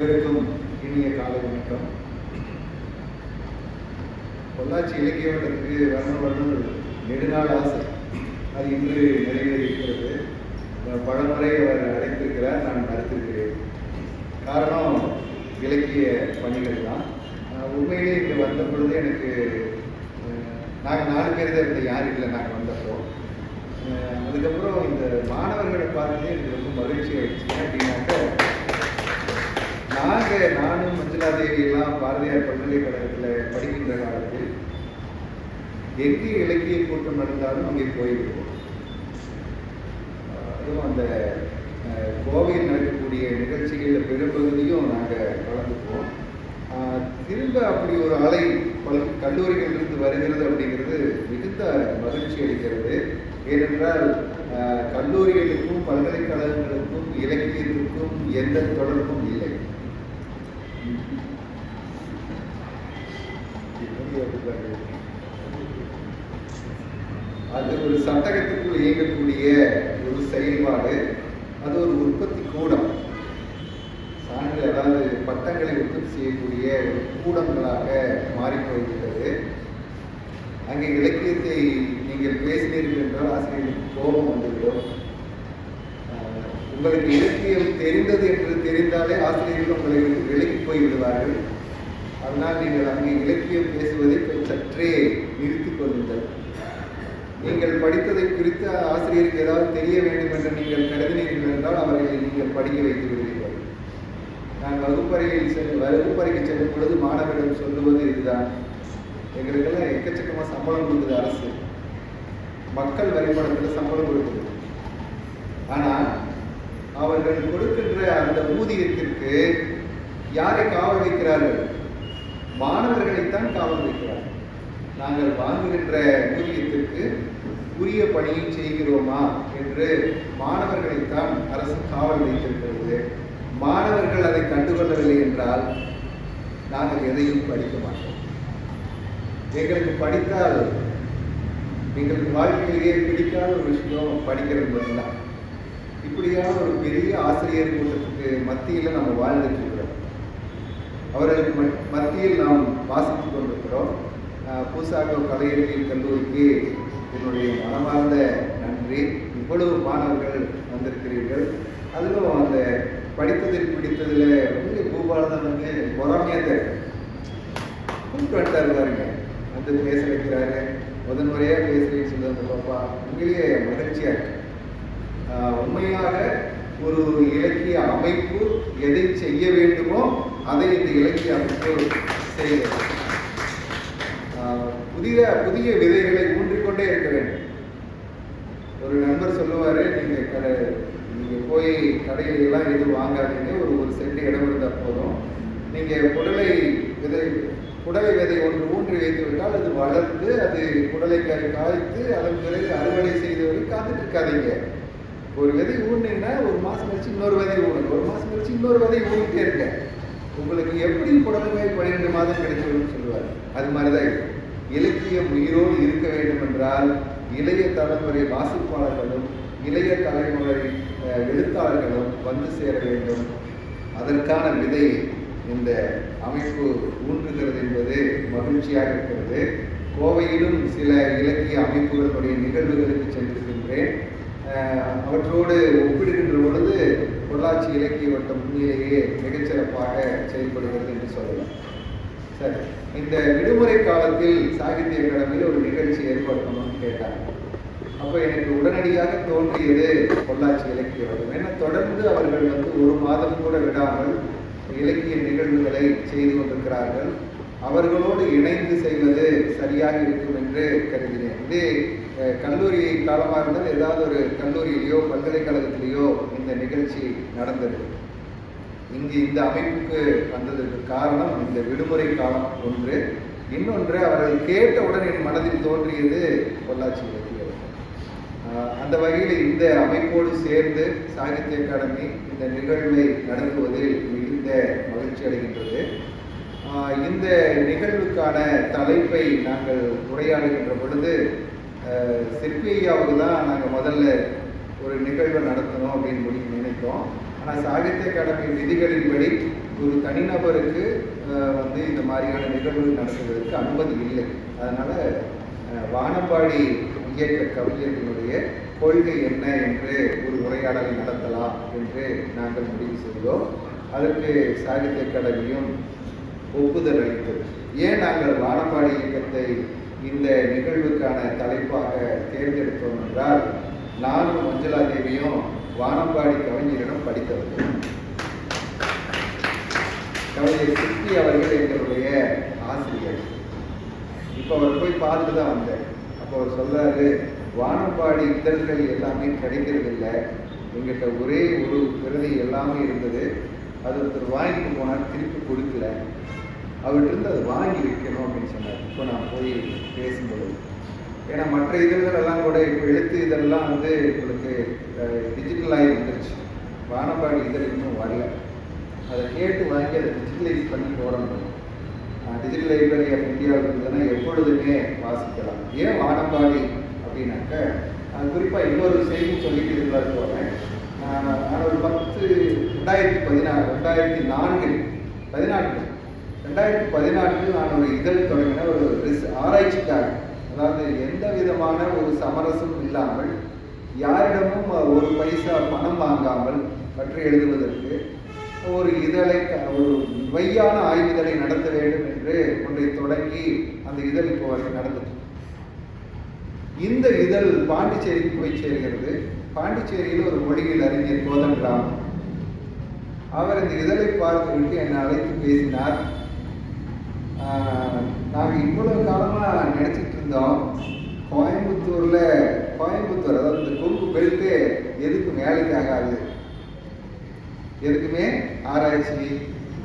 இருக்கும் இனிய காலை வணக்கம். பொள்ளாச்சி இலக்கிய வட்டத்துக்கு வரணும் வரணும் நெடுநாள் ஆசை. அது இன்று நிறைவேறியிருக்கிறது. அஹ் பலமுறை அவர் அழைத்திருக்கிறார் நான் மறுத்திருக்கிறேன். காரணம் இலக்கிய பணிகள் தான் உண்மையிலே இங்கே வந்த பொழுது எனக்கு நாங்கள் நாலு பேர் தான் இருந்த யார் இல்லை நாங்கள் வந்தப்போ. அதுக்கப்புறம் இந்த மாணவர்களை பார்த்ததே எனக்கு ரொம்ப மகிழ்ச்சி ஆயிடுச்சு அப்படின்னாக்க நாங்க நானும் மஞ்சுளா தேவியெல்லாம் பாரதியார் பல்கலைக்கழகத்தில் படிக்கின்ற காலத்தில் எங்கே இலக்கிய கூட்டம் நடந்தாலும் அங்கே போய்விடுவோம். அதுவும் அந்த கோவையில் நடக்கக்கூடிய நிகழ்ச்சிகளில் பெரும்பகுதியும் நாங்கள் கலந்துக்குவோம். திரும்ப அப்படி ஒரு அலை பல கல்லூரிகளிலிருந்து வருகிறது அப்படிங்கிறது மிகுந்த மகிழ்ச்சி அளிக்கிறது. ஏனென்றால் கல்லூரிகளுக்கும் பல்கலைக்கழகங்களுக்கும் இலக்கியத்திற்கும் எந்த தொடர்பும் இல்லை. அது ஒரு சட்டகத்துக்குள் இயங்கக்கூடிய ஒரு செயல்பாடு. அது ஒரு உற்பத்தி கூடம். சான்று அதாவது பட்டங்களை உற்பத்தி செய்யக்கூடிய கூடங்களாக மாறிப் போய்விட்டது அங்கே இலக்கியத்தை நீங்கள் பேசினீர்கள் என்றால் ஆசிரியர்களுக்கு கோபம் வந்துவிடும். உங்களுக்கு இலக்கியம் தெரிந்தது என்று தெரிந்தாலே ஆசிரியர்கள் உங்களை விலகி போய் விடுவார்கள் அதனால் நீங்கள் அங்கே இலக்கியம் பேசுவதை சற்றே நிறுத்திக் கொள்ளுங்கள். நீங்கள் படித்ததை குறித்து ஆசிரியருக்கு ஏதாவது தெரிய வேண்டும் என்று நீங்கள் கருதினீர்கள் என்றால் அவர்களை நீங்கள் படிக்க வைத்து விடுவீர்கள். நான் வகுப்பறையில் செல் வகுப்பறைக்கு செல்லும் பொழுது மாணவரிடம் சொல்லுவது இதுதான். எங்களுக்கெல்லாம் எக்கச்சக்கமாக சம்பளம் கொடுக்குது அரசு. மக்கள் வரிப்பணத்தில் சம்பளம் கொடுக்குது. ஆனால் அவர்கள் கொடுக்கின்ற அந்த ஊதியத்திற்கு யாரை காவல் வைக்கிறார்கள்? மாணவர்களைத்தான் காவல் வைக்கிறார் நாங்கள் வாங்குகின்ற ஊதியத்திற்கு உரிய பணியை செய்கிறோமா என்று மாணவர்களைத்தான் அரசு காவல் வைத்திருக்கிறது. மாணவர்கள் அதை கண்டுகொள்ளவில்லை என்றால் நாங்கள் எதையும் படிக்க மாட்டோம். எங்களுக்கு படித்தால் எங்களுக்கு வாழ்க்கையிலேயே பிடிக்காத ஒரு விஷயம் படிக்கிறது மட்டும்தான். இப்படியான ஒரு பெரிய ஆசிரியர் கூட்டத்துக்கு மத்தியில் நம்ம வாழ்ந்துட்டு இருக்கிறோம் அவர்களுக்கு மத்- மத்தியில் நாம் வாசித்து கொண்டிருக்கிறோம். பூசாக கலையறிவியல் கல்லூரிக்கு என்னுடைய மனமார்ந்த நன்றி. இவ்வளவு மாணவர்கள் வந்திருக்கிறீர்கள். அதிலும் அந்த படித்ததில் பிடித்ததில் வந்து பொறாமையாக தான் கூப்பிட்டு வந்துட்டாரு பாருங்க. வந்து பேச வைக்கிறாரு. முதன் முறையாக பேசுறேன்னு சொல்லி அந்த பாப்பா. உண்மையிலேயே மகிழ்ச்சியாக இருக்கு. உண்மையாக ஒரு இலக்கிய அமைப்பு எதை செய்ய வேண்டுமோ அதை இந்த இலக்கிய அமைப்பு செய்கிறது. ஆஹ் புதிய புதிய விதைகளை ஊன்றிக்கொண்டே இருக்க வேண்டும். ஒரு நண்பர் சொல்லுவாரு நீங்க கடை நீங்க போய் கடையில எல்லாம் எதுவும் வாங்காதீங்க. ஒரு ஒரு சென்ட் இடம் இருந்தால் போதும். நீங்க குடலை விதை குடலை விதை ஒன்று ஊன்றி வைத்து விட்டால் அது வளர்ந்து அது குடலை காய்த்து அதன் பிறகு அறுவடை செய்து வரை காத்துட்டு இருக்காதீங்க ஒரு விதை ஊண்டிங்கன்னா ஒரு மாசம் கழிச்சு இன்னொரு விதை ஊனுங்க ஒரு மாசம் கழிச்சு இன்னொரு விதை ஊனிட்டே இருக்கேன் உங்களுக்கு எப்படி புடலமை பன்னிரெண்டு மாதம் கிடைச்சிடும் சொல்லுவார். அது மாதிரிதான் இது. இலக்கியம் உயிரோடு இருக்க வேண்டும் என்றால் இளைய தலைமுறை வாசிப்பாளர்களும் இளைய தலைமுறை எழுத்தாளர்களும் வந்து சேர வேண்டும். அதற்கான விதை இந்த அமைப்பு ஊன்றுகிறது என்பது மகிழ்ச்சியாக இருக்கிறது. கோவையிலும் சில இலக்கிய அமைப்புகளுடைய நிகழ்வுகளுக்கு சென்றிருக்கின்றேன். அவற்றோடு ஒப்பிடுகின்ற பொழுது பொள்ளாச்சி இலக்கிய வட்டம் உண்மையிலேயே மிகச்சிறப்பாக செயல்படுகிறது என்று சொல்லலாம். சரி இந்த விடுமுறை காலத்தில் சாகித்ய அகாடமியில் ஒரு நிகழ்ச்சி ஏற்படுத்தணும்னு கேட்டாங்க. அப்போ எனக்கு உடனடியாக தோன்றியது பொள்ளாச்சி இலக்கிய வட்டம். ஏன்னா தொடர்ந்து அவர்கள் வந்து ஒரு மாதம் கூட விடாமல் இலக்கிய நிகழ்வுகளை செய்து கொண்டிருக்கிறார்கள். அவர்களோடு இணைந்து செய்வது சரியாக இருக்கும் என்று கருதினேன் இது கல்லூரி காலமாக இருந்தால் ஏதாவது ஒரு கல்லூரியிலேயோ பல்கலைக்கழகத்திலேயோ இந்த நிகழ்ச்சி நடந்தது. இங்கு இந்த அமைப்புக்கு வந்ததற்கு காரணம் இந்த விடுமுறை காலம் ஒன்று. இன்னொன்று அவர்கள் கேட்டவுடன் என் மனதில் தோன்றியது பொள்ளாச்சி இலக்கிய அந்த வகையில் இந்த அமைப்போடு சேர்ந்து சாகித்ய அகாடமி இந்த நிகழ்வை நடத்துவதில் மிகுந்த மகிழ்ச்சி அடைகின்றது. இந்த நிகழ்வுக்கான தலைப்பை நாங்கள் உரையாடுகின்ற பொழுது சிற்பியாவுக்கு தான் நாங்கள் முதல்ல ஒரு நிகழ்வை நடத்தணும் அப்படின்னு முடிவு நினைத்தோம். ஆனால் சாகித்ய அகாடமி விதிகளின்படி ஒரு தனிநபருக்கு வந்து இந்த மாதிரியான நிகழ்வுகள் நடத்துவதற்கு அனுமதி இல்லை. அதனால் வானப்பாடி இயக்க கவிஞர்களுடைய கொள்கை என்ன என்று ஒரு உரையாடலை நடத்தலாம் என்று நாங்கள் முடிவு செய்தோம். அதற்கு சாகித்ய அகாடமியும் ஒப்புதல் அளித்தது ஏன் நாங்கள் வானம்பாடி இயக்கத்தை இந்த நிகழ்வுக்கான தலைப்பாக தேர்ந்தெடுத்தோம் என்றால் நானும் மஞ்சளா தேவியும் வானம்பாடி கவிஞரிடம் படித்தவர்கள். கவிஞர் சிற்பி அவர்கள் எங்களுடைய ஆசிரியர். இப்போ அவர் போய் பார்த்துட்டு தான் வந்தேன் அப்போ அவர் சொல்றாரு வானம்பாடி இதழ்கள் எல்லாமே கிடைக்கிறது இல்லை எங்கிட்ட ஒரே ஒரு பிரதி எல்லாமே இருந்தது. அது ஒருத்தர் வாங்கிட்டு போனால் திருப்பி கொடுக்கல. அவர்கிட்ட இருந்து அதை வாங்கி வைக்கணும் அப்படின்னு சொன்னார். இப்போ நான் போய் பேசும்போது. ஏன்னா மற்ற இதழ்கள் எல்லாம் கூட இப்போ எழுத்து இதெல்லாம் வந்து உங்களுக்கு டிஜிட்டலாகி வந்துருச்சு. வானம்பாடி இதழ் இன்னும் வரல. அதை கேட்டு வாங்கி அதை டிஜிட்டலைஸ் பண்ணி போடணும். டிஜிட்டல் லைப்ரரி ஆஃப் இந்தியாவில் இருந்ததுன்னா எப்பொழுதுமே வாசிக்கலாம். ஏன் வானம்பாடி அப்படின்னாக்க குறிப்பாக இன்னொரு செய்தி சொல்லிட்டு இருந்தாரு போகிறேன் நான் ஒரு பத்து ரெண்டாயிரத்தி பதினாறு ரெண்டாயிரத்தி நான்கு பதினான்கு ரெண்டாயிரத்தி பதினான்கில் நான் ஒரு இதழ் தொடங்கின ஒரு ரிஸ் ஆராய்ச்சிக்காக. அதாவது எந்த விதமான ஒரு சமரசம் இல்லாமல் யாரிடமும் ஒரு பைசா பணம் வாங்காமல் பற்றி எழுதுவதற்கு ஒரு இதழை ஒரு மையான ஆய்விதழை நடத்த வேண்டும் என்று ஒன்றை தொடங்கி அந்த இதழ் இப்போ வரை நடந்தது இந்த இதழ் பாண்டிச்சேரிக்கு போய் சேர்கிறது. பாண்டிச்சேரியில் ஒரு மொழியில் அறிஞர் கோதண்டராம் அவர் இந்த இதழை பார்த்துவிட்டு என்னை அழைத்து பேசினார். நாங்கள் இவ்வளவு காலமாக நினச்சிட்டு இருந்தோம். கோயம்புத்தூரில் கோயம்புத்தூர் அதாவது இந்த கொங்கு பெல்ட்டு எதுக்கு வேலைக்கு ஆகாது. எதுக்குமே ஆராய்ச்சி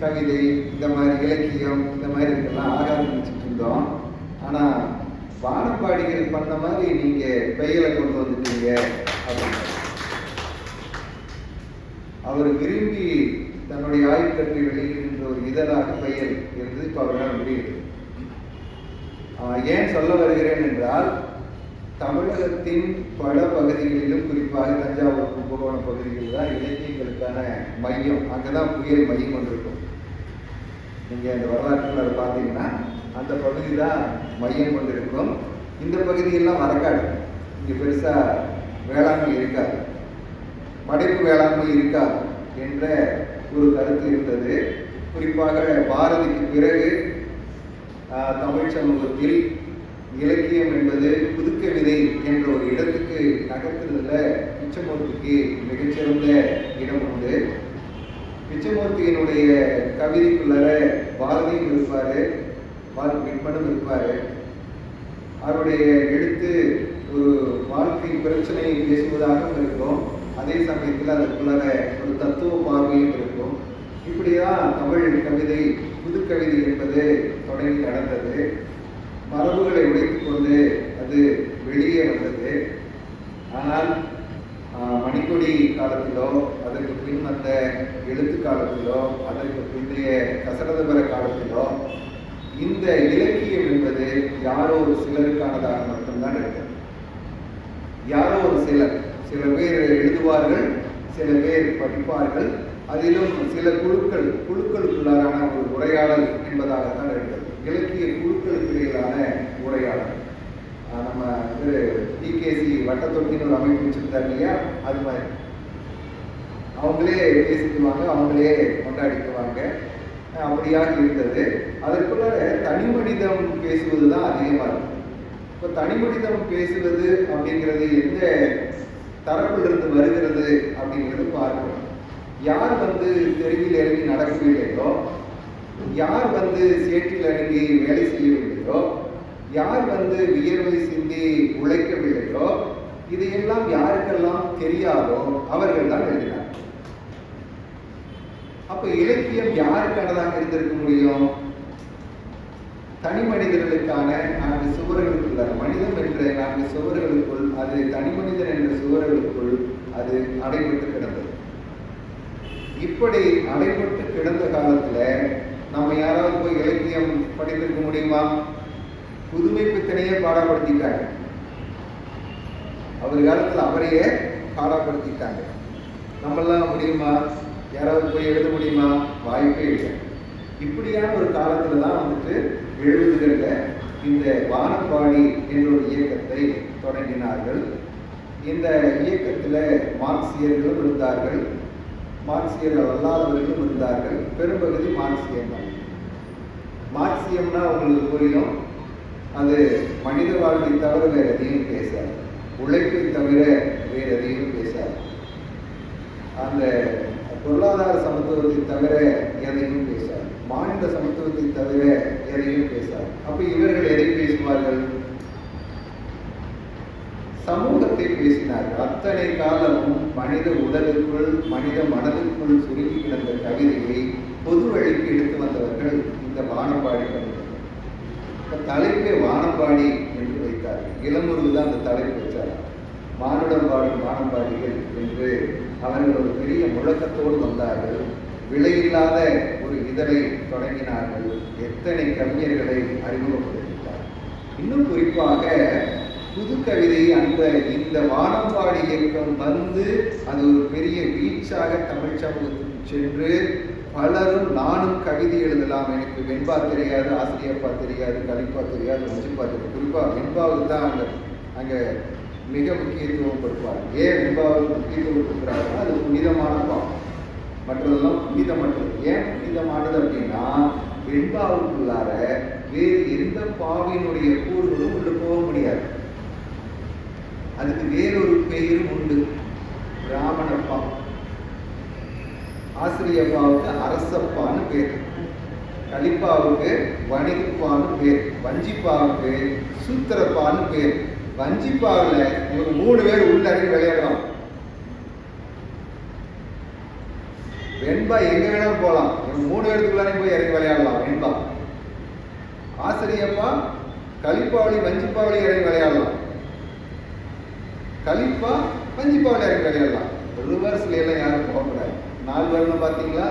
கவிதை இந்த மாதிரி இலக்கியம் இந்த மாதிரி இதுக்கெல்லாம் ஆகாது நினச்சிட்டு இருந்தோம். ஆனால் வானப்பாடிகள் பண்ண மாதிரி நீங்கள் பெயரை கொண்டு வந்துட்டீங்க அப்படின்னு அவர் விரும்பி தன்னுடைய ஆயுட்கட்டை வெளியிடுகின்ற ஒரு இதழாக பெயர் என்று இப்போ அவரால் முடியுது. ஏன் சொல்ல வருகிறேன் என்றால் தமிழகத்தின் பல பகுதிகளிலும் குறிப்பாக தஞ்சாவூர் கும்பகோணம் பகுதிகளில் தான் இலக்கியங்களுக்கான மையம் அங்கே தான் புயல் மையம் கொண்டிருக்கும் நீங்கள் அந்த வரலாற்றில் அதை பார்த்தீங்கன்னா அந்த பகுதி தான் மையம் கொண்டிருக்கும் இந்த பகுதியெல்லாம் வரக்காடு இங்கே பெருசாக வேளாண்மை இருக்காது. படைப்பு வேளாண்மை இருக்காது என்ற ஒரு கருத்து இருந்தது. குறிப்பாக பாரதிக்கு பிறகு தமிழ் சமூகத்தில் இலக்கியம் என்பது புதுக்கவிதை என்ற ஒரு இடத்துக்கு நகர்த்துறதுல பிச்சமூர்த்திக்கு மிகச்சிறந்த இடம் உண்டு. பிச்சமூர்த்தியினுடைய கவிதைக்குள்ளார பாரதியும் இருப்பார் பாரதி விற்பனும் இருப்பார். அவருடைய எழுத்து ஒரு வாழ்க்கை பிரச்சனையை பேசுவதாகவும் இருக்கும். அதே சமயத்தில் அதற்குள்ளார ஒரு தத்துவ பார்வையும் இருக்கும். இப்படிதான் தமிழ் கவிதை புதுக்கவிதை என்பது தொடங்கி நடந்தது. மரபுகளை உடைத்து கொண்டு அது வெளியே வந்தது. ஆனால் மணிக்கொடி காலத்திலோ அதற்கு பின் வந்த எழுத்து காலத்திலோ அதற்கு பிந்தைய கசடதபர காலத்திலோ இந்த இலக்கியம் என்பது யாரோ ஒரு சிலருக்கானதாக மட்டும்தான் இருக்கிறது யாரோ ஒரு சிலர் சில பேர் எழுதுவார்கள் சில பேர் படிப்பார்கள். அதிலும் சில குழுக்கள் குழுக்களுக்குள்ளான ஒரு உரையாடல் என்பதாகத்தான் இருக்கிறது. இலக்கிய குழுக்களுக்கிடையிலான உரையாடல். நம்ம இது டிகேசி வட்டத்தொட்டின்னு ஒரு அமைப்பு வச்சுருந்தார் இல்லையா? அது மாதிரி. அவங்களே பேசிக்குவாங்க அவங்களே கொண்டாடிக்குவாங்க. அப்படியாக இருந்தது. அதற்குள்ள தனி மனிதம் பேசுவது தான் அதிகமாக இருக்கும் இப்போ தனி மனிதம் பேசுவது அப்படிங்கிறது எந்த தரப்பிலிருந்து வருகிறது அப்படிங்கிறது பார்க்கணும். யார் வந்து தெருவில் இறங்கி நடக்கவில்லையோ யார் வந்து சேற்றில் இறங்கி வேலை செய்யவில்லையோ யார் வந்து வியர்வை சிந்தி உழைக்கவில்லையோ இதையெல்லாம் யாருக்கெல்லாம் தெரியாதோ அவர்கள் தான் எழுதினார் அப்ப இலக்கியம் யாருக்கானதாக இருந்திருக்க முடியும்? தனி மனிதர்களுக்கான நான்கு சுவர்களுக்குள்ள மனிதம் என்ற நான்கு சுவர்களுக்குள் அது தனி மனிதன் என்ற சுவர்களுக்குள் அது அடைபட்டு கிடந்தது. இப்படி அடைபட்டு கிடந்த காலத்துல நம்ம யாராவது போய் இலக்கியம் படித்திருக்க முடியுமா? புதுமை பித்தனையே பாடப்படுத்திட்டாங்க. அவர் காலத்துல அவரையே பாடப்படுத்திட்டாங்க. நம்மளாம் முடியுமா யாராவது போய் எழுத முடியுமா? வாய்ப்பே இல்லை. இப்படியான ஒரு காலத்துல தான் வந்துட்டு எழுபதுகளில் இந்த வானப்பாடி என்ற ஒரு இயக்கத்தை தொடங்கினார்கள். இந்த இயக்கத்தில் மார்க்சியர்களும் இருந்தார்கள். மார்க்சியர்கள் அல்லாதவர்களும் இருந்தார்கள். பெரும்பகுதி மார்க்சியம் தான். மார்க்சியம்னா உங்களுக்கு புரியும். அது மனித வாழ்க்கை தவிர வேறு எதையும் பேசாது. உழைப்பை தவிர வேறு எதையும் பேசாது. அந்த பொருளாதார சமத்துவத்தை தவிர எதையும் பேசாது. மாநில சமத்துவத்தை தவிர எதையும் பேசாது. அப்போ இவர்கள் எதை பேசுவார்கள்? சமூகத்தை பேசினார். அத்தனை காலமும் மனித உடலுக்குள் மனித மனதுக்குள் சுருங்கி கிடந்த கவிதையை பொது வழிக்கு எடுத்து வந்தவர்கள் இந்த வானப்பாடி கவிதை தலைப்பே வானப்பாடி என்று வைத்தார்கள். இளமுருகு தான் அந்த தலைப்பு வச்சார். மானுடம் பாடும் வானம்பாடிகள் என்று அவர்கள் ஒரு பெரிய முழக்கத்தோடு வந்தார்கள். விலையில்லாத ஒரு இதழை தொடங்கினார்கள். எத்தனை கவிஞர்களை அறிமுகப்படுத்தினார். இன்னும் குறிப்பாக புது கவிதை அந்த இந்த வானம்பாடி இயக்கம் வந்து அது ஒரு பெரிய வீச்சாக தமிழ் சமூகத்துக்கு சென்று பலரும் நானும் கவிதை எழுதலாம். எனக்கு வெண்பா தெரியாது ஆசிரியப்பா தெரியாது கலிப்பா தெரியாது வஞ்சிப்பா தெரியாது. குறிப்பாக வெண்பாவுக்கு தான் அங்கே அங்கே மிக முக்கியத்துவம் கொடுப்பார் ஏன் வெண்பாவுக்கு முக்கியத்துவம் கொடுக்குறாருன்னா அது புனிதமான பாவம் மற்றதெல்லாம் புனிதமற்றது. ஏன் புனிதமானது அப்படின்னா வெண்பாவுக்குள்ளார வேறு எந்த பாவியினுடைய கூறுகளும் உள்ள போக முடியாது. அதுக்கு வேறொரு பெயரும் உண்டு. பிராமணப்பா ஆசிரியப்பாவுக்கு அரசப்பான்னு பேர். கலிப்பாவுக்கு வணிகப்பான்னு பேர். வஞ்சிப்பாவுக்கு சூத்திரப்பான்னு பேர். வஞ்சிப்பாவில் இவங்க மூணு பேர் உள்ள இறங்கி விளையாடலாம் வெண்பா எங்க வேணாலும் போகலாம் இவங்க மூணு பேருக்குள்ளாரே போய் இறங்கி விளையாடலாம். வெண்பா. ஆசிரியப்பா கலிப்பாவளி வஞ்சிப்பாவளி இறங்கி விளையாடலாம். கலிப்பா பஞ்சிப்பாவில் இறங்கி விளையாடலாம் ரிவர்ஸ்ல எல்லாம் யாரும் போகக்கூடாது. நாலு வருடம் பார்த்தீங்களா?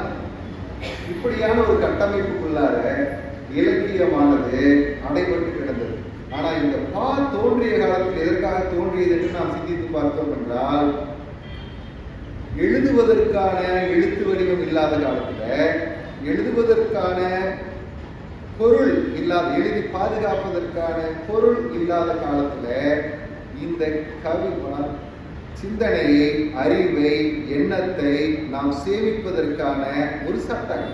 இப்படியான ஒரு கட்டமைப்புக்குள்ளார இலக்கியமானது அடைபட்டு கிடந்தது. ஆனா இந்த பா தோன்றிய காலத்தில் எதற்காக தோன்றியது என்று நாம் சிந்தித்து பார்த்தோம் என்றால் எழுதுவதற்கான எழுத்து வடிவம் இல்லாத காலத்துல எழுதுவதற்கான பொருள் இல்லாத எழுதி பாதுகாப்பதற்கான பொருள் இல்லாத காலத்துல இந்த கவி சிந்தனையை அறிவை எண்ணத்தை நாம் சேமிப்பதற்கான ஒரு சட்டம்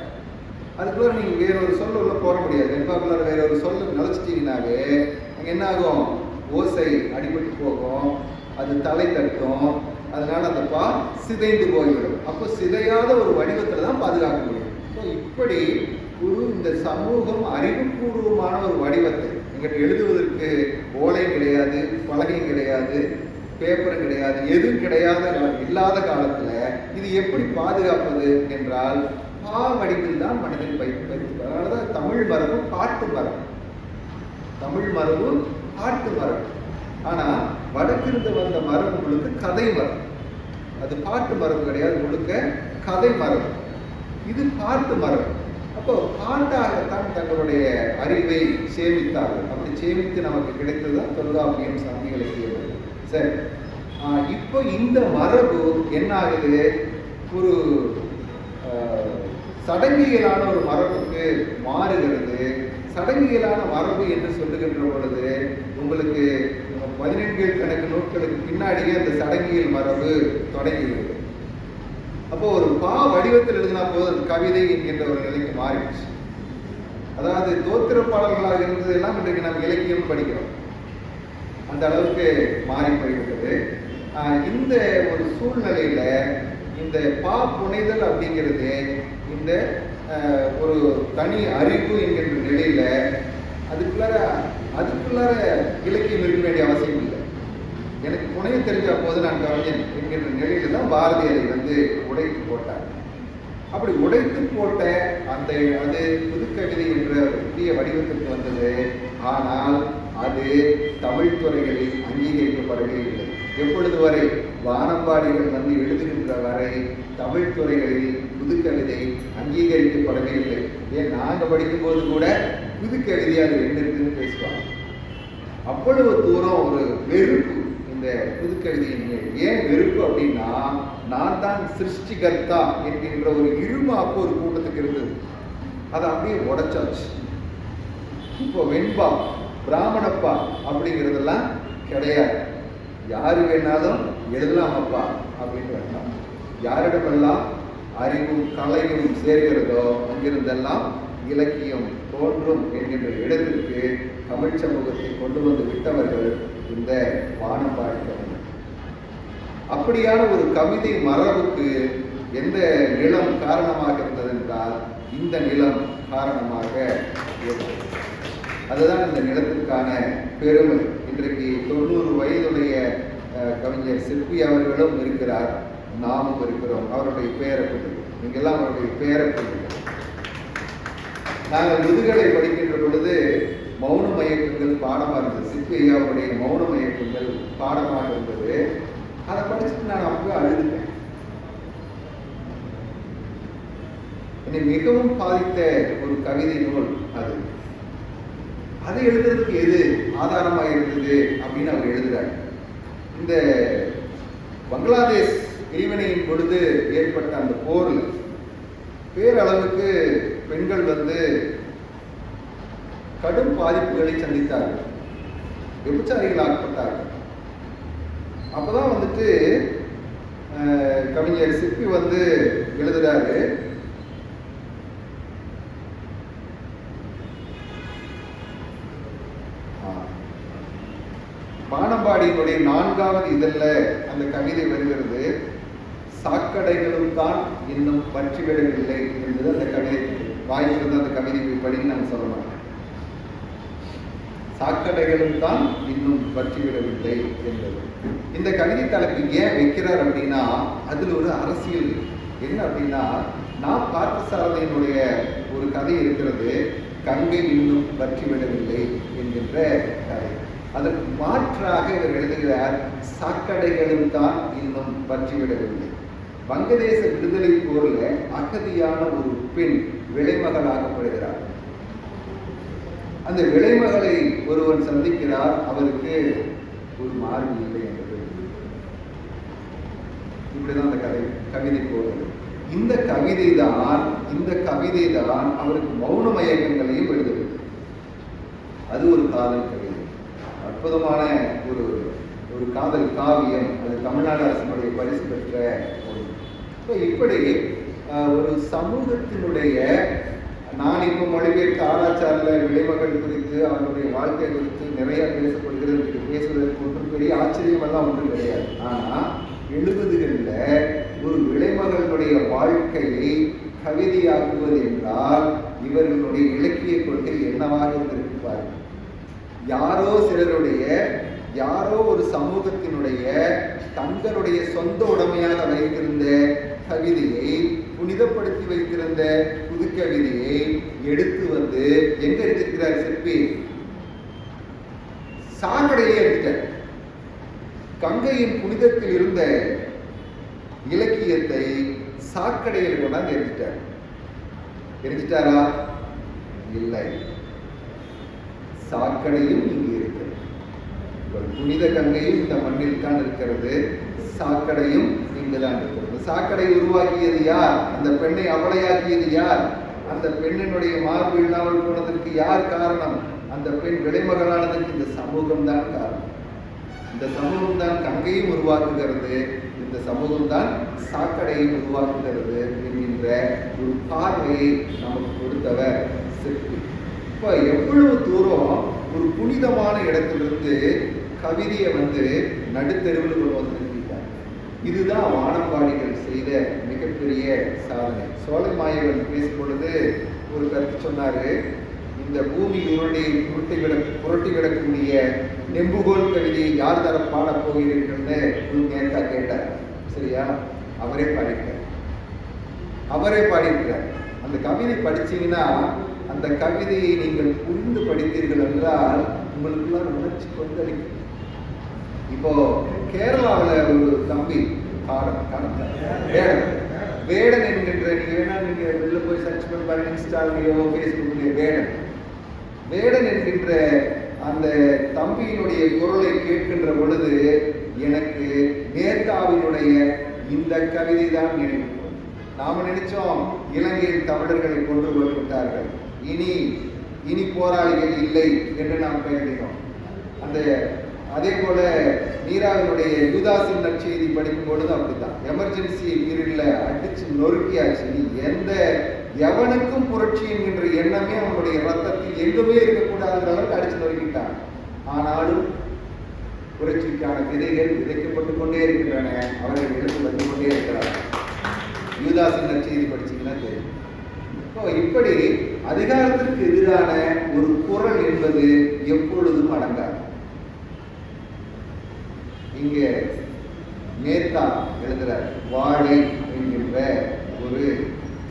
அதுக்குள்ள நீங்க வேற ஒரு சொல்ல உள்ள போட முடியாது. என்பாக்குள்ள வேற ஒரு சொல்ல நினைச்சிட்டீங்கன்னாவே அங்க என்ன ஆகும் ஓசை அடிபட்டு போகும் அது தலை தட்டும் அதனால அந்த பா சிதைந்து போய்விடும். அப்போ சிதையாத ஒரு வடிவத்துல தான் பாதுகாக்க முடியும். ஸோ இப்படி குரு இந்த சமூகம் அறிவுபூர்வமான ஒரு வடிவத்தை எங்கிட்ட எழுதுவதற்கு ஓலை கிடையாது பலகையும் கிடையாது பேப்பரும் கிடையாது எதுவும் கிடையாத காலம் இல்லாத காலத்துல இது எப்படி பாதுகாப்பது என்றால் பாவடிப்பில் தான் மனிதன் வைத்து வைத்து அதனாலதான் தமிழ் மரபு பாட்டு மரபு. தமிழ் மரபு பாட்டு மரபு. ஆனா வடக்கிருந்து வந்த மரபு முழுக்க கதை மரபு. அது பாட்டு மரபு கிடையாது முழுக்க கதை மரபு. இது பாட்டு மரபு. அப்போ பாட்டாகத்தான் தங்களுடைய அறிவை சேமித்தார்கள். அப்படி சேமித்து நமக்கு கிடைத்ததுதான் தொல்காப்பியம் சங்க இலக்கியம் சரி. இப்போ இந்த மரபு என்ன ஆகுது ஒரு சடங்கியலான ஒரு மரபுக்கு மாறுகிறது. சடங்கியலான மரபு என்று சொல்லுகின்ற பொழுது உங்களுக்கு பதினெண்கள் கணக்கு நூட்களுக்கு பின்னாடியே அந்த சடங்கியல் மரபு தொடங்கிகிறது அப்போ ஒரு பா வடிவத்தில் எழுதினா போது அது கவிதை என்கின்ற ஒரு நிலைக்கு மாறிடுச்சு. அதாவது தோத்திர பாடல்களாக இருந்ததெல்லாம் இன்றைக்கு நம்ம இலக்கியம் படிக்கிறோம். அந்த அளவுக்கு மாறி போய்விட்டது. இந்த ஒரு சூழ்நிலையில இந்த பா புனைதல் அப்படிங்கிறது இந்த ஒரு தனி அறிவு என்கின்ற நிலையில அதுக்குள்ளார அதுக்குள்ளார இலக்கியம் இருக்க வேண்டிய அவசியம் இல்லை. எனக்கு புனைய தெரிஞ்ச போது நான் கவிஞன் என்கின்ற நிலையில தான் பாரதியாரை வந்து உடைத்து போட்டார். அப்படி உடைத்து போட்ட அந்த அது புதுக்கவிதை என்ற புதிய வடிவத்திற்கு வந்தது. ஆனால் அது தமிழ் துறைகளில் அங்கீகரிக்கப்படவே இல்லை எப்பொழுது வரை வானம்பாடிகள் வந்து எழுதுகின்ற வரை தமிழ் துறைகளில் புதுக்கவிதை அங்கீகரிக்கப்படவே இல்லை ஏன்? நாங்கள் படிக்கும்போது கூட புதுக்கவிதை அது என்ன இருக்குன்னு பேசுவாங்க. அவ்வளவு தூரம் ஒரு வெறுப்பு இந்த புதுக்கவிதையின் மேல். ஏன் வெறுப்பு அப்படின்னா நான் தான் சிருஷ்டிகர்த்தா என்கின்ற ஒரு இருமாப்பு ஒரு கூட்டத்துக்கு இருந்தது. அதை அப்படியே உடைச்சாச்சு. இப்போ வெண்பா பிராமணப்பா அப்படிங்கிறதெல்லாம் கிடையாது. யார் வேணாலும் எழுதலாமப்பா அப்படின்னு வேண்டாம். யாரிடமெல்லாம் அறிவும் கலையும் சேர்கிறதோ அங்கிருந்தெல்லாம் இலக்கியம் தோன்றும் என்கின்ற இடத்திற்கு தமிழ் சமூகத்தை கொண்டு வந்து விட்டவர்கள் இந்த வானம்பாடி அப்படியான ஒரு கவிதை மரபுக்கு எந்த நிலம் காரணமாக இருந்தது என்றால் இந்த நிலம் காரணமாக இருந்தது அதுதான் இந்த நிலத்திற்கான பெருமை. இன்றைக்கு தொண்ணூறு வயதுடைய அஹ், கவிஞர் சிற்பி அவர்களும் இருக்கிறார். நாமும் இருக்கிறோம். அவருடைய பேரப்பிள்ளைகள் நீங்கெல்லாம் அவருடைய பேரப்பிள்ளைகள் நாங்கள் முதுகலை படிக்கின்ற பொழுது மௌன மயக்கங்கள் பாடமாக இருந்தது. சிற்பி ஐயாவுடைய மௌன மயக்கங்கள் பாடமாக இருந்தது. அதை படிச்சுட்டு நான் அப்பவே அழுதுட்டேன். என்னை மிகவும் பாதித்த ஒரு கவிதை நூல் அது. அதை எழுதுறதுக்கு எது ஆதாரமாக இருந்தது அப்படின்னு அவர் எழுதுறாரு. இந்த பங்களாதேஷ் பிரிவினையின் பொழுது ஏற்பட்ட அந்த போரில் பேரளவுக்கு பெண்கள் வந்து கடும் பாதிப்புகளை சந்தித்தார்கள். விபச்சாரிகளாக்கப்பட்டார்கள் அப்பதான் வந்துட்டு அஹ், கவிஞர் சிப்பி வந்து எழுதுறாரு. ஆ. நான்காவது இதில் அந்த கவிதை வருகிறது சாக்கடைகளும் தான் இன்னும் பற்றிவிடவில்லை என்பது அந்த கவிதை வாய்ப்பிருந்த அந்த கவிதை போய் படின்னு நம்ம சொல்லலாம் சாக்கடைகளும் தான் இன்னும் பற்றிவிடவில்லை என்பது. இந்த கவிதை தலைப்பு ஏன் வைக்கிறார் அப்படின்னா அதில் ஒரு அரசியல் என்ன அப்படின்னா நான் பார்த்தசாரதியினுடைய ஒரு கதை இருக்கிறது கங்கை இன்னும் பற்றிவிடவில்லை என்கின்ற கதை. அதற்கு மாற்றாக இவர் எழுதுகிறார் சாக்கடைகளும் தான் இன்னும் பற்றிவிடவில்லை வங்கதேச விடுதலை போரில் அகதியான ஒரு பெண் விளைமகளாகப்படுகிறார் அந்த விளைமகளை ஒருவன் சந்திக்கிறார் அவருக்கு ஒரு மார்பு இல்லை என்பது இப்படிதான் அந்த கதை கவிதை போகிறது இந்த கவிதை தான் இந்த கவிதை தான் அவருக்கு மௌன மயக்கங்களையும் எழுதுது அது ஒரு காதல் கவிதை. அற்புதமான ஒரு ஒரு காதல் காவியம். அது தமிழ்நாடு அரசினுடைய பரிசு பெற்ற ஒரு ஸோ இப்படி ஒரு சமூகத்தினுடைய நான் இப்போ மொழிபெயர்த்த ஆராய்ச்சியாளர் விளைவுகள் குறித்து அவனுடைய வாழ்க்கை குறித்து நிறைய பேசப்படுகிறது பேசுவதற்கு ஒன்றும் பெரிய ஆச்சரியமெல்லாம் ஒன்றும் கிடையாது. ஆனால் எழுபதுகளில் ஒரு விளைமகளுடைய வாழ்க்கையை கவிதையாக்குவது என்றால் இவர்களுடைய இலக்கிய கொள்கை என்னவாக இருந்திருப்பார் யாரோ சிலருடைய யாரோ ஒரு சமூகத்தினுடைய தங்களுடைய சொந்த உடைமையாக வைத்திருந்த கவிதையை புனிதப்படுத்தி வைத்திருந்த புதுக்கவிதையை எடுத்து வந்து எங்க எடுத்திருக்கிறார் சிற்பி? சாக்கடையிலே எடுத்துட்டார். கங்கையின் புனிதத்தில் இருந்த இலக்கியத்தை சாக்கடையில் கொண்டாந்து எரிஞ்சிட்டார். எரிஞ்சிட்டாரா? இல்லை. சாக்கடையும் இங்கு இருக்கிறது. ஒரு புனித கங்கையும் இந்த மண்ணில் தான் இருக்கிறது. சாக்கடையும் இங்குதான் இருக்கிறது. சாக்கடை உருவாக்கியது யார்? அந்த பெண்ணை அவளையாக்கியது யார்? அந்த பெண்ணினுடைய மார்பு இல்லாமல் போனதற்கு யார் காரணம்? அந்த பெண் விளைமகளானதற்கு இந்த சமூகம் தான் காரணம். இந்த சமூகம் தான் கங்கையும் உருவாக்குகிறது. இந்த சமூகம் தான் சாக்கடையை உருவாக்குகிறது என்கின்ற ஒரு பார்வையை நமக்கு கொடுத்தவர் சிற்பி. இப்போ எவ்வளவு தூரம் ஒரு புனிதமான இடத்திலிருந்து கவிதையை வந்து நடுத்தெருவில் கொண்டு வந்து நிறுத்திட்டார் இதுதான் வானம்பாடிகள் செய்த மிகப்பெரிய சாதனை. சோலை மாயவன் பேசும்பொழுது ஒரு கருத்து சொன்னாரு இந்த பூமி உருண்டை புரட்டி விட புரட்டி விடக்கூடிய நெம்புகோல் கவிதையை யார் தர பாடப் போகிறீர்கள்னு ஒரு நேத்தா கேட்டார். சரியா? அவரே பாடிட்டார் அவரே பாடியிருக்கிறார் அந்த கவிதை படிச்சீங்கன்னா அந்த கவிதையை நீங்கள் புரிந்து படித்தீர்கள் என்றால் உங்களுக்குலாம் உணர்ச்சி கொந்தளிக்கும். இப்போ கேரளாவில் ஒரு தம்பி வேடன் வேடன் என்கின்ற நீங்க வேணா நீங்க வெளில போய் சர்ச் பண்ணி பாருங்க இன்ஸ்டாலேயோ ஃபேஸ்புக்லயோ வேடன் வேடன் என்கின்ற அந்த தம்பியினுடைய குரலை கேட்கின்ற பொழுது எனக்கு நேதாவினுடைய இந்த கவிதை தான் நினைவு நாம நினைச்சோம் இலங்கையில் தமிழர்களை கொன்று விட்டார்கள் இனி இனி போராளிகள் இல்லை என்று நாம் கருதினோம் அந்த அதே போல நீராவினுடைய யூதாசின் நற்செய்தி படிக்கும் பொழுது அப்படித்தான் எமர்ஜென்சி பீரியட்ல அடிச்சு நொறுக்கியாச்சு. எந்த எவனுக்கும் புரட்சி என்கின்ற எண்ணமே அவனுடைய ரத்தத்தில் எங்குமே இருக்கக்கூடாதுன்ற அளவுக்கு அடிச்சு நொறுக்கிட்டான். ஆனாலும் புரட்சிக்கான விதைகள் விதைக்கப்பட்டு கொண்டே இருக்கின்றன. அவர்கள் எடுத்து வந்து கொண்டே இருக்கிறார்கள். யூதாசின் நற்செய்தி படிச்சீங்கன்னா தெரியும். இப்போ இப்படி அதிகாரத்திற்கு எதிரான ஒரு குரல் என்பது எப்பொழுதும் அடங்காது. இங்கே மேத்தா எழுதுகிறார் வாழை என்கின்ற ஒரு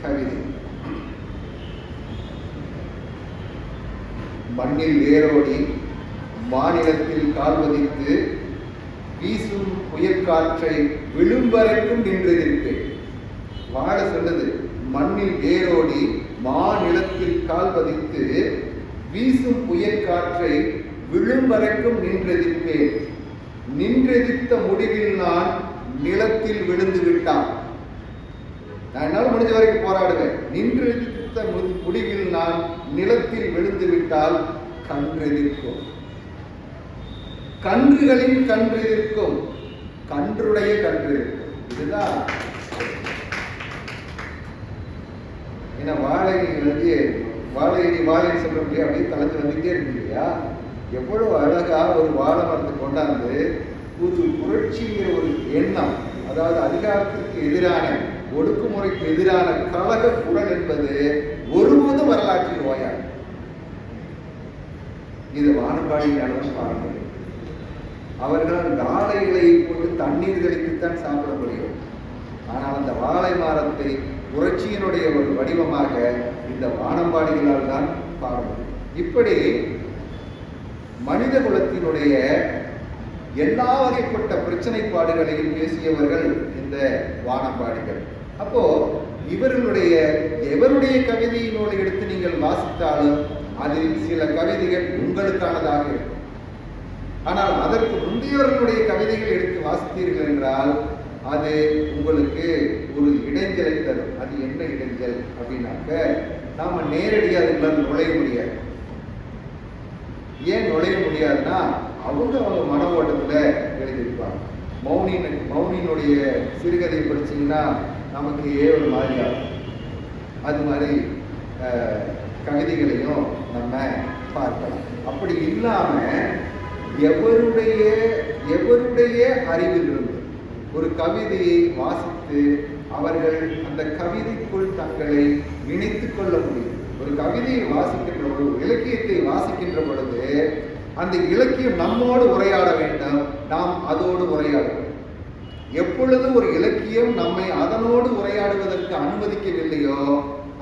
கவிதை. மண்ணில் வேரோடி மாநிலத்தில் கால் பதித்து வீசும் புயற்காற்றை விழும்பறைக்கும் நின்றதிருப்பேன். வாழ சொன்னது மண்ணில் வேரோடி மாநிலத்தில் கால் பதித்து வீசும் புயற்காற்றை விழும்பறைக்கும் நின்றதிருப்பேன். நின்றெதிர்த்த முடிவில் நான் நிலத்தில் விழுந்து விட்டான். நான் என்னால் முடிஞ்ச வரைக்கும் போராடுவேன். நின்றெதிர்த்த முடிவில் நான் நிலத்தில் விழுந்து விட்டால் கன்றெதிர்க்கும் கன்றுகளின் கன்றெதிர்க்கும் கன்றுடைய கன்றெதிர்க்கும் இதுதான். ஏன்னா வாழை வந்து வாழை வாழைன்னு முடியாது அப்படியே கலந்து வந்துட்டே இருக்கு இல்லையா எவ்வளவு அழகா ஒரு வாழை மரத்தை கொண்டாந்து ஒரு புரட்சிங்கிற ஒரு எண்ணம் அதாவது அதிகாரத்திற்கு எதிரான ஒடுக்குமுறைக்கு எதிரான கழக குரல் என்பது ஒருபோதும் வரலாற்றில் ஓயா இது வானப்பாடியாளர் பாரம்பரியம் அவர்கள் அந்த வாழை இலையை போட்டு தண்ணீர் தெளித்துத்தான் சாப்பிட முடியும். ஆனால் அந்த வாழை மரத்தை புரட்சியினுடைய ஒரு வடிவமாக இந்த வானம்பாடிகளால் தான் பாட முடியும் இப்படி மனித குலத்தினுடைய எல்லா வகைப்பட்ட பிரச்சனைப்பாடுகளையும் பேசியவர்கள் இந்த வானம்பாடுகள் அப்போ இவர்களுடைய எவருடைய கவிதையினோடு எடுத்து நீங்கள் வாசித்தாலும் அதில் சில கவிதைகள் உங்களுக்கானதாக இருக்கும். ஆனால் அதற்கு முந்தையவர்களுடைய கவிதைகள் எடுத்து வாசித்தீர்கள் என்றால் அது உங்களுக்கு ஒரு இடைஞ்சலை தரும். அது என்ன இடைஞ்சல் அப்படின்னாக்க நாம நேரடியாக அதுக்குள்ள நுழைய முடியாது. ஏன் நுழைய முடியாதுன்னா அவங்க அவங்க மன ஓட்டத்தில் எழுதியிருப்பாங்க. மௌனின் மௌனியினுடைய சிறுகதை படிச்சீங்கன்னா நமக்கு ஏ ஒரு மாதிரியாகும் அது மாதிரி கவிதைகளையும் நம்ம பார்க்கலாம். அப்படி இல்லாமல் எவருடைய எவருடைய அறிவிலிருந்து ஒரு கவிதையை வாசித்து அவர்கள் அந்த கவிதைக்குள் தங்களை இணைத்து கொள்ள முடியும்? ஒரு கவிதையை வாசிக்கின்ற பொழுது ஒரு இலக்கியத்தை வாசிக்கின்ற பொழுது அந்த இலக்கியம் நம்மோடு உரையாட வேண்டும் நாம் அதோடு உரையாட வேண்டும். எப்பொழுது ஒரு இலக்கியம் நம்மை அதனோடு உரையாடுவதற்கு அனுமதிக்கவில்லையோ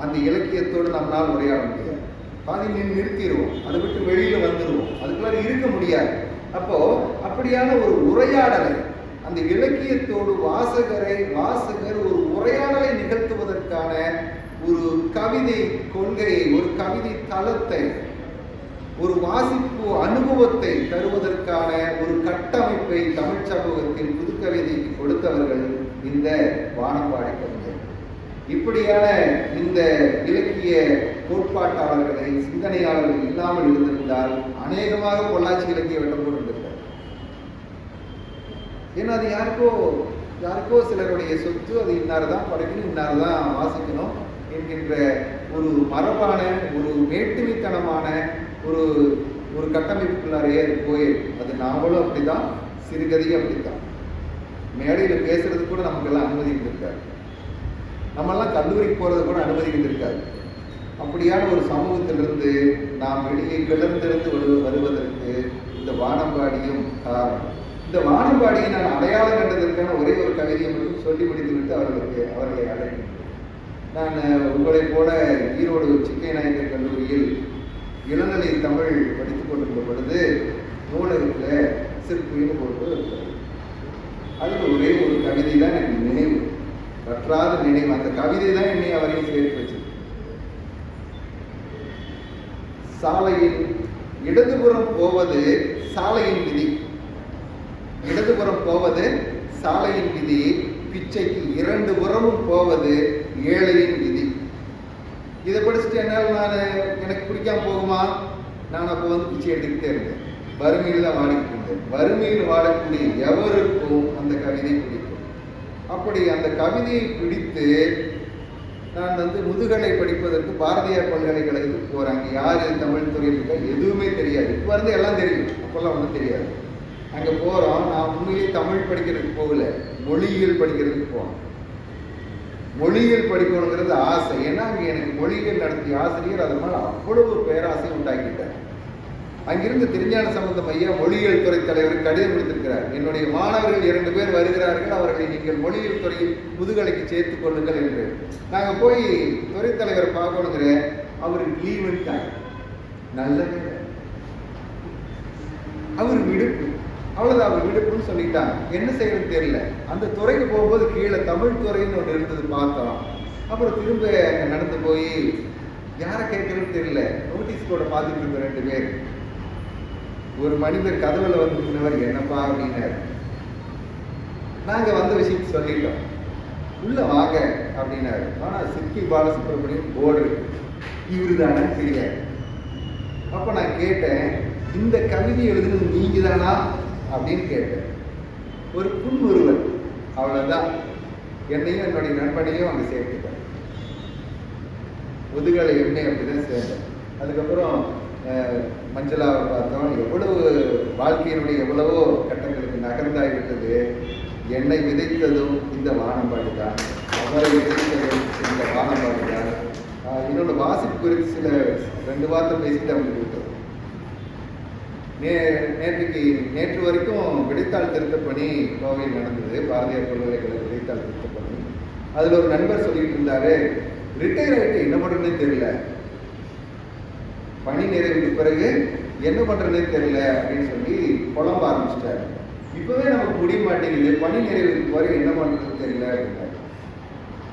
அந்த இலக்கியத்தோடு நம்மளால் உரையாட முடியாது. பாதி நிறுத்திடுவோம் அதை விட்டு வெளியில் வந்துடுவோம் அதுக்குள்ள இருக்க முடியாது. அப்போ அப்படியான ஒரு உரையாடலை அந்த இலக்கியத்தோடு வாசகரை வாசகர் ஒரு உரையாடலை நிகழ்த்துவதற்கான ஒரு கவிதை கொள்கையை ஒரு கவிதை தளத்தை ஒரு வாசிப்பு அனுபவத்தை தருவதற்கான ஒரு கட்டமைப்பை தமிழ் சமூகத்தில் புதுக்கவிதைக்கு கொடுத்தவர்கள் இந்த வானப்பாடி கவிஞர். இப்படியான இந்த இலக்கிய கோட்பாட்டாளர்களை சிந்தனையாளர்கள் இல்லாமல் இருந்திருந்தால் அநேகமாக பொள்ளாச்சி இலக்கிய வெட்டம் போட்டிருந்திருக்கார் ஏன்னா அது யாருக்கோ யாருக்கோ சிலருடைய சொத்து அது இன்னார் தான் படைக்கணும் இன்னார் தான் வாசிக்கணும். என்கின்ற ஒரு மரபான ஒரு மேட்டுமைத்தனமான ஒரு ஒரு கட்டமைப்புக்குள்ளாரையே அது போயிருக்கு அது நாவலும் அப்படிதான் சிறுகதையும் அப்படித்தான். மேடையில் பேசுறது கூட நமக்கெல்லாம் அனுமதி இருந்திருக்காரு நம்மெல்லாம் கல்லூரிக்கு போறது கூட அனுமதி இருந்திருக்காரு அப்படியான ஒரு சமூகத்திலிருந்து நாம் வெளியே கிளர்ந்திருந்து வரு- வருவதற்கு இந்த வானம்பாடியும் காரணம். இந்த வானம்பாடியை நான் அடையாளம் கண்டதற்கான ஒரே ஒரு கவிதையை மட்டும் சொல்லி முடித்துவிட்டு அவர்களுக்கு அவர்களை அழைக்கிறேன். நான் உங்களைப் போல ஈரோடு சிக்கை நாயக்கர் கல்லூரியில் இளநிலை தமிழ் படித்துக் கொண்டிருந்த பொழுது நூலகத்தில் சிற்பின்னு போட்டு அதில் ஒரே ஒரு கவிதை தான் எனக்கு நினைவு. வற்றாத நினைவு. அந்த கவிதை தான் என்னை அவரையும் சேர்த்து வச்சு சாலையின் இடதுபுறம் போவது சாலையின் விதி. இடதுபுறம் போவது சாலையின் விதி. பிச்சைக்கு இரண்டு புறமும் போவது ஏழையின் விதி. இதை படிச்சுட்டு என்னால் நான் எனக்கு பிடிக்காம போகுமா? நான் அப்போ வந்து பிச்சை எடுத்துக்கிட்டே இருந்தேன். வறுமையில் தான் வாடிக்கிட்டு இருந்தேன். வறுமையில் வாழக்கூடிய எவருக்கும் அந்த கவிதை பிடிக்கும். அப்படி அந்த கவிதையை பிடித்து நான் வந்து முதுகலை படிப்பதற்கு பாரதியார் பல்கலைக்கழகத்துக்கு போகிறாங்க யார்? தமிழ் துறையில் எதுவுமே தெரியாது. இப்போ வந்து எல்லாம் தெரியும். அப்போல்லாம் ஒன்றும் தெரியாது. அங்கே போகிறோம் நான் உண்மையிலேயே தமிழ் படிக்கிறதுக்கு போகல. மொழியியல் படிக்கிறதுக்கு போனோம் மொழியியல் படிக்கணுங்கிறது ஆசை. ஏன்னா அங்கே எனக்கு மொழியியல் நடத்திய ஆசிரியர் அது மேலே அவ்வளவு பேராசை உண்டாக்கிட்டார். அங்கிருந்து திருஞான சம்பந்தம் ஐயா மொழியியல் துறை தலைவர் கடிதம் கொடுத்திருக்கிறார். என்னுடைய மாணவர்கள் இரண்டு பேர் வருகிறார்கள். அவர்களை நீங்கள் மொழியியல் துறையில் முதுகலைக்கு சேர்த்துக் கொள்ளுங்கள் என்று. நாங்கள் போய் துறை தலைவரை பார்க்கணுங்கிற அவருக்கு லீவுட்டாங்க நல்ல அவர் விடுப்பு. அவ்வளோதான் அவர் விடுப்புன்னு சொல்லிட்டாங்க. என்ன செய்யறதுன்னு தெரியல. அந்த துறைக்கு போகும்போது கீழே தமிழ் துறைன்னு ஒன்று இருந்தது பார்த்தோம். அப்புறம் திரும்ப அங்கே நடந்து போய் யாரை கேட்கறதுன்னு தெரியல. நோட்டீஸ் போட பார்த்துட்டு இருந்த ரெண்டு பேர். ஒரு மனிதர் கதவுல வந்து நின்றவர் என்னப்பா? அப்படின்னாரு. நாங்க வந்த விஷயத்தை சொல்லிட்டோம். உள்ள வாங்க அப்படின்னாரு. ஆனா சிக்கி பாலசுப்ரமணியம் போர்டு இவரு தானே தெரியாது அப்ப நான் கேட்டேன் இந்த கவிதை எழுதுனது நீங்க தானா அப்படின்னு கேட்டேன். ஒரு புன்முறுவல். அவ்வளவுதான். என்னையும் என்னுடைய நண்பனையும் அங்க சேர்த்துட்டேன். முதுகலை எண்ணெய் அப்படிதான் சேர்ந்தேன் அதுக்கப்புறம் அஹ், மஞ்சளாவை பார்த்தோம். எவ்வளவு வாழ்க்கையினுடைய எவ்வளவோ கட்டங்களுக்கு நகர்ந்தாகிவிட்டது என்னை விதைத்ததும் இந்த வானம்பாடு தான் அவரை விதைத்ததும் இந்த வானம்பாடு தான் என்னோட வாசிப்பு குறித்து சில ரெண்டு வார்த்தை பேசிட்டு அவங்களுக்கு விட்டது நே நேற்றுக்கு நேற்று வரைக்கும் விடைத்தாள் திருத்தப்பணி கோவையில் நடந்தது. பாரதியார் பல்கலைக்கழக விடைத்தாள் திருத்தப்பணி அதில் ஒரு நண்பர் சொல்லிட்டு இருந்தாரு ரிட்டையர் ஆகிட்டு என்ன பண்ணுறதுனே தெரியல. பணி நிறைவுக்கு பிறகு என்ன பண்ணுறதுனே தெரியல அப்படின்னு சொல்லி புலம்ப ஆரம்பிச்சிட்டாரு. இப்போவே நமக்கு முடிய மாட்டேங்குது. பணி நிறைவுக்கு பிறகு என்ன பண்ணுறதுன்னு தெரியல அப்படின்னாரு.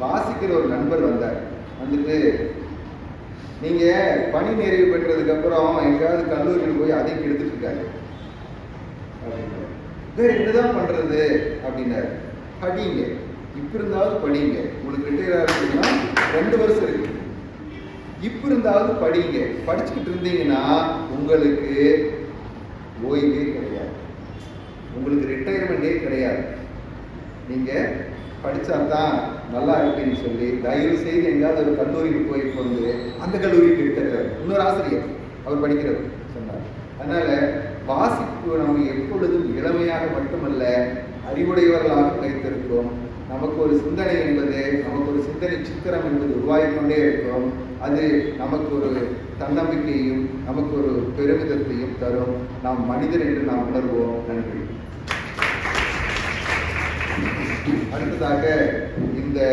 வாசிக்கிற ஒரு நண்பர் வந்தார். வந்துட்டு நீங்க பணி நிறைவு பெற்றதுக்கு அப்புறம் எங்கேயாவது கல்லூரியில் போய் அதை கெடுத்துட்டு இருக்காரு. வேறு வேற என்னதான் பண்றது? அப்படின்னாரு படிங்க. இப்ப இருந்தாவது படிங்க. உங்களுக்கு ரிட்டையர் ஆகுதுன்னா ரெண்டு வருஷம் இருக்கு. இப்ப இருந்தாவது படிங்க. படிச்சுக்கிட்டு இருந்தீங்கன்னா உங்களுக்கு ஓய்வே கிடையாது. உங்களுக்கு ரிட்டையர்மெண்டே கிடையாது. நீங்க படிச்சாதான் நல்லா இருக்குன்னு சொல்லி. தயவு செய்து எங்கேயாவது ஒரு கல்லூரிக்கு போய் வந்து அந்த கல்லூரிக்கு இருக்கிறார் இன்னொரு ஆசிரியர் அவர் படிக்கிறவர் சொன்னார். அதனால வாசிப்பு நம்ம எப்பொழுதும் இளமையாக மட்டுமல்ல அறிவுடையவர்களாக வைத்திருக்கும் நமக்கு ஒரு சிந்தனை என்பது நமக்கு ஒரு சிந்தனை சித்திரம் என்பது உருவாகிக்கொண்டே இருக்கும். அது நமக்கு ஒரு தன்னம்பிக்கையையும் நமக்கு ஒரு பெருமிதத்தையும் தரும். நாம் மனிதர் என்று நாம் உணர்வோம். நன்றி. அடுத்ததாக இந்த